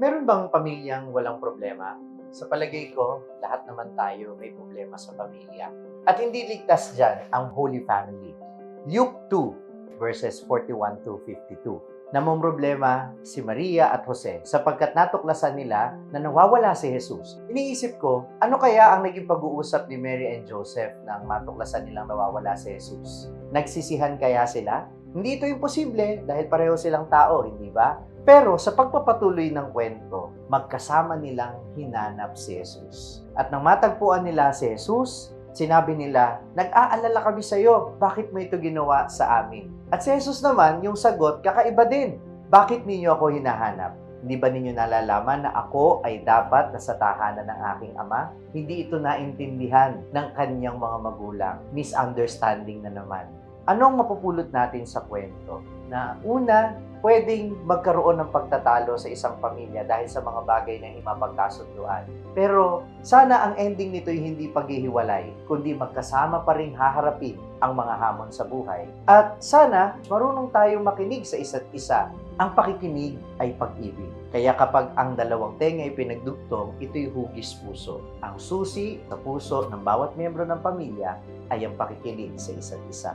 Meron bang pamilyang walang problema? Sa palagay ko, lahat naman tayo may problema sa pamilya. At hindi ligtas dyan ang Holy Family. Luke 2, verses 41 to 52. Namong problema si Maria at Jose sapagkat natuklasan nila na nawawala si Jesus. Iniisip ko, ano kaya ang naging pag-uusap ni Mary and Joseph nang matuklasan nilang nawawala si Jesus? Nagsisihan kaya sila? Hindi ito imposible dahil pareho silang tao, hindi ba? Pero sa pagpapatuloy ng kwento, magkasama nilang hinanap si Jesus. At nang matagpuan nila si Jesus, sinabi nila, nag-aalala kami sa iyo, bakit mo ito ginawa sa amin? At si Jesus naman, yung sagot, kakaiba din. Bakit ninyo ako hinahanap? Hindi ba ninyo nalalaman na ako ay dapat nasa tahanan ng aking ama? Hindi ito naintindihan ng kanyang mga magulang. Misunderstanding na naman. Anong mapupulot natin sa kwento? Na una, pwedeng magkaroon ng pagtatalo sa isang pamilya dahil sa mga bagay na hindi mapagkasunduan. Pero sana ang ending nito ay hindi paghihiwalay, kundi magkasama pa rin haharapin ang mga hamon sa buhay. At sana marunong tayong makinig sa isa't isa. Ang pakikinig ay pag-ibig. Kaya kapag ang dalawang tenga ay pinagdugtong, ito'y hugis puso. Ang susi sa puso ng bawat miyembro ng pamilya ay ang pakikinig sa isa't isa.